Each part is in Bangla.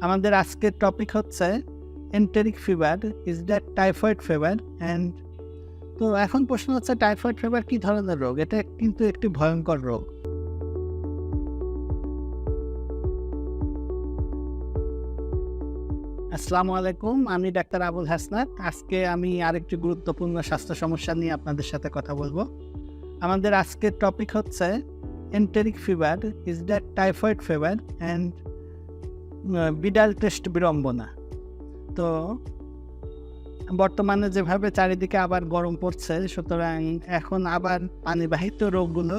আমাদের আজকের টপিক হচ্ছে enteric fever is that typhoid fever and তো এখন প্রশ্ন হচ্ছে টাইফয়েড ফিভার কী ধরনের রোগ? এটা কিন্তু একটি ভয়ঙ্কর রোগ। আসসালামু আলাইকুম, আমি ডাক্তার আবুল হাসনাত। আজকে আমি আরেকটি গুরুত্বপূর্ণ স্বাস্থ্য সমস্যা নিয়ে আপনাদের সাথে কথা বলব। আমাদের আজকের টপিক হচ্ছে enteric fever is that typhoid fever and Widal test বিড়ম্বনা। তো বর্তমানে যেভাবে চারিদিকে আবার গরম পড়ছে, সুতরাং এখন আবার পানিবাহিত রোগগুলো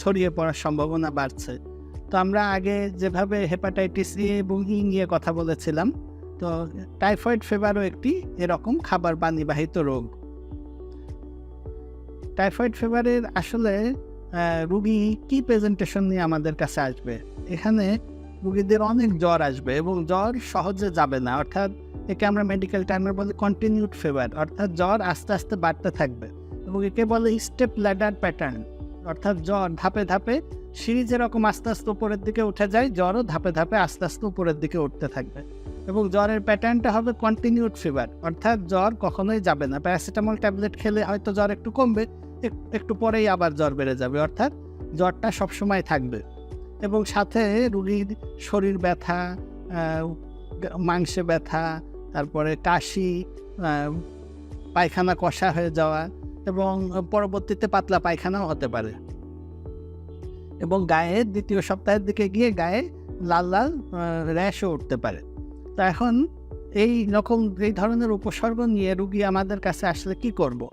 ছড়িয়ে পড়ার সম্ভাবনা বাড়ছে। তো আমরা আগে যেভাবে হেপাটাইটিস এ এবং ই নিয়ে কথা বলেছিলাম, তো টাইফয়েড ফিভারও একটি এরকম খাবার পানিবাহিত রোগ। টাইফয়েড ফিভারের আসলে রুগী কি প্রেজেন্টেশন নিয়ে আমাদের কাছে আসবে? এখানে রুগীদের অনেক জ্বর আসবে এবং জ্বর সহজে যাবে না। অর্থাৎ একে আমরা মেডিকেল টার্মে বলি কন্টিনিউড ফিভার অর্থাৎ জ্বর আস্তে আস্তে বাড়তে থাকবে এবং একে বলে স্টেপ ল্যাডার প্যাটার্ন অর্থাৎ জ্বর ধাপে ধাপে সিঁড়ি যেরকম আস্তে আস্তে উপরের দিকে উঠে যায়, জ্বরও ধাপে ধাপে আস্তে আস্তে উপরের দিকে উঠতে থাকবে এবং জ্বরের প্যাটার্নটা হবে কন্টিনিউড ফিভার অর্থাৎ জ্বর কখনোই যাবে না। প্যারাসিটামল ট্যাবলেট খেলে হয়তো জ্বর একটু কমবে, একটু পরেই আবার জ্বর বেড়ে যাবে, অর্থাৎ জ্বরটা সবসময় থাকবে। এবং সাথে রুগীর শরীর ব্যথা মাংসে ব্যথা, তারপরে কাশি পায়খানা কষা হয়ে যাওয়া এবং পরবর্তীতে পাতলা পায়খানাও হতে পারে। এবং গায়ে দ্বিতীয় সপ্তাহের দিকে গিয়ে গায়ে লাল লাল র্যাশও উঠতে পারে। তো এখন এই রকম, এই ধরনের উপসর্গ নিয়ে রুগী আমাদের কাছে আসলে কি করব?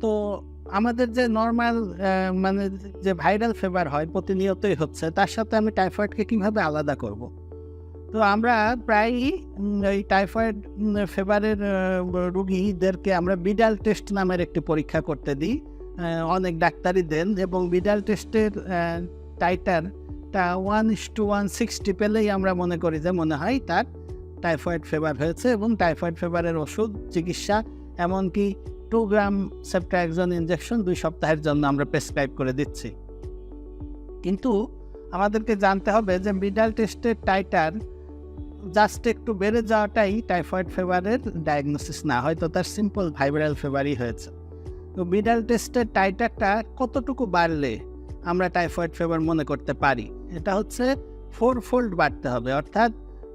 তো আমাদের যে নর্মাল মানে যে ভাইরাল ফিভার হয় প্রতিনিয়তই হচ্ছে, তার সাথে আমি টাইফয়েডকে কীভাবে আলাদা করব। তো আমরা প্রায়ই এই টাইফয়েড ফিভারের রুগীদেরকে আমরা বিডাল টেস্ট নামের একটি পরীক্ষা করতে দিই অনেক ডাক্তারই দেন এবং বিডাল টেস্টের টাইটারটা one is to one sixty পেলেই আমরা মনে করি যে মনে হয় তার টাইফয়েড ফেভার হয়েছে এবং টাইফয়েড ফেভারের ওষুধ, চিকিৎসা, এমনকি টু গ্রাম সেপ্টাএক্সন ইঞ্জেকশন দুই সপ্তাহের জন্য আমরা প্রেসক্রাইব করে দিচ্ছি। কিন্তু আমাদেরকে জানতে হবে যে মিডাল টেস্টের টাইটার জাস্ট একটু বেড়ে যাওয়াটাই টাইফয়েড ফেভারের ডায়াগনোসিস না, হয়তো তার সিম্পল ভাইব্রাল ফিভারই হয়েছে। তো মিডাল টেস্টের টাইটারটা কতটুকু বাড়লে আমরা টাইফয়েড ফেভার মনে করতে পারি? এটা হচ্ছে ফোর ফোল্ড বাড়তে হবে, অর্থাৎ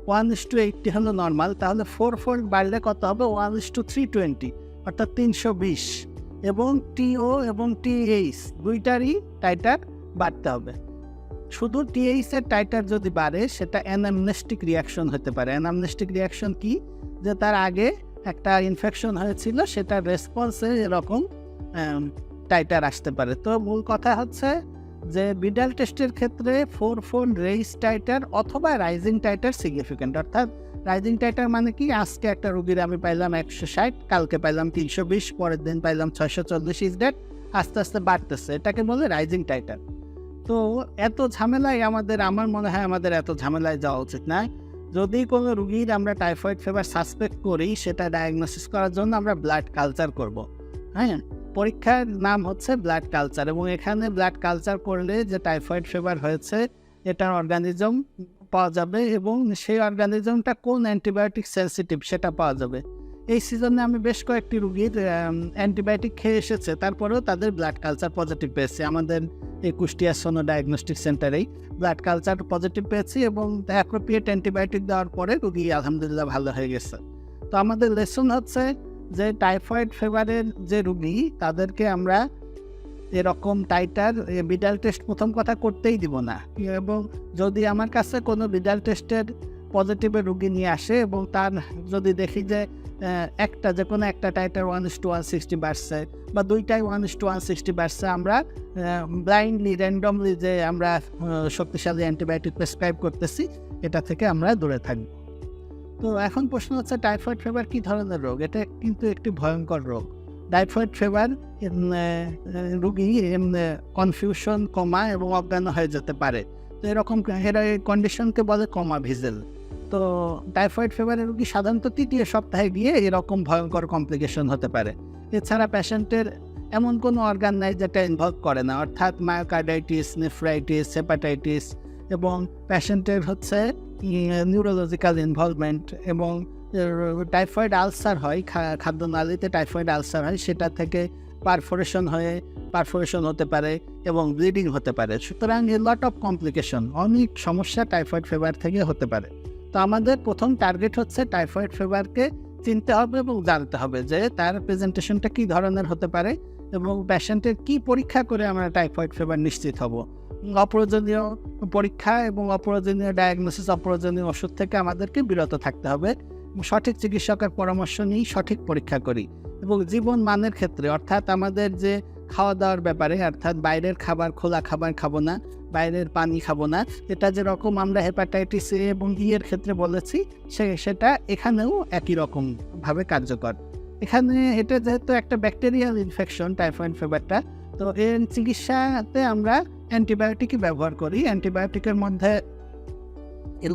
ওয়ান ইস টু এইটটি হলো নর্মাল তাহলে ফোর ফোল্ড বাড়লে কত হবে? One is to three twenty অর্থাৎ তিনশো বিশ এবং টিও এবং টিএইচ দুইটারই টাইটার বাড়তে হবে। শুধু টিএইচের টাইটার যদি বাড়ে, সেটা অ্যানামনেস্টিক রিয়াকশন হতে পারে। অ্যানামনেস্টিক রিয়াকশন কি? যে তার আগে একটা ইনফেকশন হয়েছিল, সেটার রেসপন্সে এরকম টাইটার আসতে পারে। তো মূল কথা হচ্ছে যে বিডাল টেস্টের ক্ষেত্রে ফোর ফোর রেইস টাইটার অথবা রাইজিং টাইটার সিগনিফিকেন্ট অর্থাৎ রাইজিং টাইটার মানে কি? আজকে একটা রুগীর আমি পাইলাম একশো ষাট, কালকে পাইলাম তিনশো বিশ, পরের দিন পাইলাম ছয়শো চল্লিশ ইজ ডেট আস্তে আস্তে বাড়তেছে। এটাকে বলে রাইজিং টাইটার তো এত ঝামেলায় আমাদের, আমার মনে হয় আমাদের এত ঝামেলায় যাওয়া উচিত না। যদি কোনো রুগীর আমরা টাইফয়েড ফিভার সাসপেক্ট করি, সেটা ডায়াগনোসিস করার জন্য আমরা ব্লাড কালচার করব। হ্যাঁ? পরীক্ষার নাম হচ্ছে ব্লাড কালচার এবং এখানে ব্লাড কালচার করলে যে টাইফয়েড ফিভার হয়েছে, এটার অর্গানিজম পাওয়া যাবে এবং সেই অর্গানিজমটা কোন অ্যান্টিবায়োটিক সেন্সিটিভ সেটা পাওয়া যাবে। এই সিজনে আমি বেশ কয়েকটি রুগীর অ্যান্টিবায়োটিক খেয়ে এসেছে। তারপরেও তাদের ব্লাড কালচার পজিটিভ পেয়েছে। আমাদের এই কুষ্টিয়া সোনো ডায়াগনস্টিক সেন্টারেই ব্লাড কালচার পজিটিভ পেয়েছি এবং অ্যাপ্রোপ্রিয়েট অ্যান্টিবায়োটিক দেওয়ার পরে রুগী আলহামদুলিল্লাহ ভালো হয়ে গেছে। তো আমাদের লেসন হচ্ছে যে টাইফয়েড ফেভারের যে রুগী, তাদেরকে আমরা এরকম টাইটার বিডাল টেস্ট প্রথম কথা করতেই দিব না। এবং যদি আমার কাছে কোনো বিডাল টেস্টের পজিটিভের রুগী নিয়ে আসে এবং তার যদি দেখি যে একটা যে কোনো একটা titre one is to one sixty বাড়ছে বা দুইটাই one is to one sixty বাড়ছে আমরা ব্লাইন্ডলি র্যান্ডমলি যে আমরা শক্তিশালী অ্যান্টিবায়োটিক প্রেসক্রাইব করতেছি, এটা থেকে আমরা দূরে থাকব। তো এখন প্রশ্ন হচ্ছে টাইফয়েড ফিভার কী ধরনের রোগ? এটা কিন্তু একটি ভয়ঙ্কর রোগ। টাইফয়েড ফিভার রুগী কনফিউশন কমা এবং অজ্ঞান হয়ে যেতে পারে। তো এরকম এর কন্ডিশনকে বলে কমা ভিজেল তো টাইফয়েড ফিভারের রুগী সাধারণত তৃতীয় সপ্তাহে গিয়ে এরকম ভয়ঙ্কর কমপ্লিকেশন হতে পারে। এছাড়া পেশেন্টের এমন কোনো অর্গান নাই যেটা ইনভলভ করে না। অর্থাৎ মায়োকার্ডাইটিস নেফ্রাইটিস হেপাটাইটিস এবং প্যাশেন্টের হচ্ছে নিউরোলজিক্যাল ইনভলভমেন্ট এবং টাইফয়েড আলসার হয়, খা- খাদ্যনালীতে টাইফয়েড আলসার হয়, সেটা থেকে পারফোরেশন হয়ে পারফোরেশন হতে পারে এবং ব্লিডিং হতে পারে। সুতরাং এ লট অফ কমপ্লিকেশন অনেক সমস্যা টাইফয়েড ফিভার থেকে হতে পারে। তো আমাদের প্রথম টার্গেট হচ্ছে টাইফয়েড ফিভারকে চিনতে হবে এবং জানতে হবে যে তার প্রেজেন্টেশনটা কী ধরনের হতে পারে এবং পেশেন্টের কি পরীক্ষা করে আমরা টাইফয়েড ফিভার নিশ্চিত হব। অপ্রয়োজনীয় পরীক্ষা এবং অপ্রয়োজনীয় ডায়াগনোসিস অপ্রয়োজনীয় ওষুধ থেকে আমাদেরকে বিরত থাকতে হবে। সঠিক চিকিৎসকের পরামর্শ নিয়েই সঠিক পরীক্ষা করি এবং জীবন মানের ক্ষেত্রে, অর্থাৎ আমাদের যে খাওয়া দাওয়ার ব্যাপারে, অর্থাৎ বাইরের খাবার, খোলা খাবার খাব না, বাইরের পানি খাব না, এটা যেরকম আমরা হেপাটাইটিস এ এবং ই এর ক্ষেত্রে বলেছি, সে, সেটা এখানেও একই রকমভাবে কার্যকর। এখানে এটা যেহেতু একটা ব্যাকটেরিয়াল ইনফেকশন টাইফয়েড ফিভারটা তো এর চিকিৎসাতে আমরা অ্যান্টিবায়োটিকই ব্যবহার করি। অ্যান্টিবায়োটিকের মধ্যে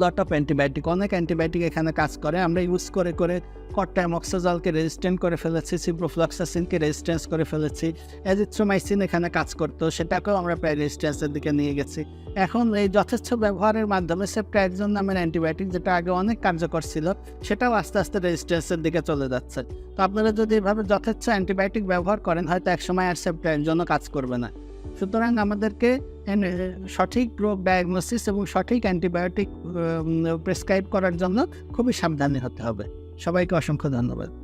লট অফ অ্যান্টিবায়োটিক অনেক অ্যান্টিবায়োটিক এখানে কাজ করে। আমরা ইউজ করে করে কট্টামক্সাজলকে রেজিস্ট্যান্ট করে ফেলেছি সিপ্রোফ্লক্সাসিনকে রেজিস্ট্যান্স করে ফেলেছি। অ্যাজিথ্রোমাইসিন এখানে কাজ করতো, সেটাকেও আমরা প্রায় রেজিস্ট্যান্সের দিকে নিয়ে গেছি। এখন এই যথেচ্ছ ব্যবহারের মাধ্যমে সেপ্টাইজন নামের অ্যান্টিবায়োটিক যেটা আগে অনেক কার্যকর ছিল, সেটাও আস্তে আস্তে রেজিস্ট্যান্সের দিকে চলে যাচ্ছে। তো আপনারা যদি এভাবে যথেচ্ছ অ্যান্টিবায়োটিক ব্যবহার করেন, হয়তো একসময় আর সেপ্টাইজনও কাজ করবে না। সুতরাং আমাদেরকে সঠিক রোগ ডায়াগনোসিস এবং সঠিক অ্যান্টিবায়োটিক প্রেসক্রাইব করার জন্য খুবই সাবধানী হতে হবে। সবাইকে অসংখ্য ধন্যবাদ।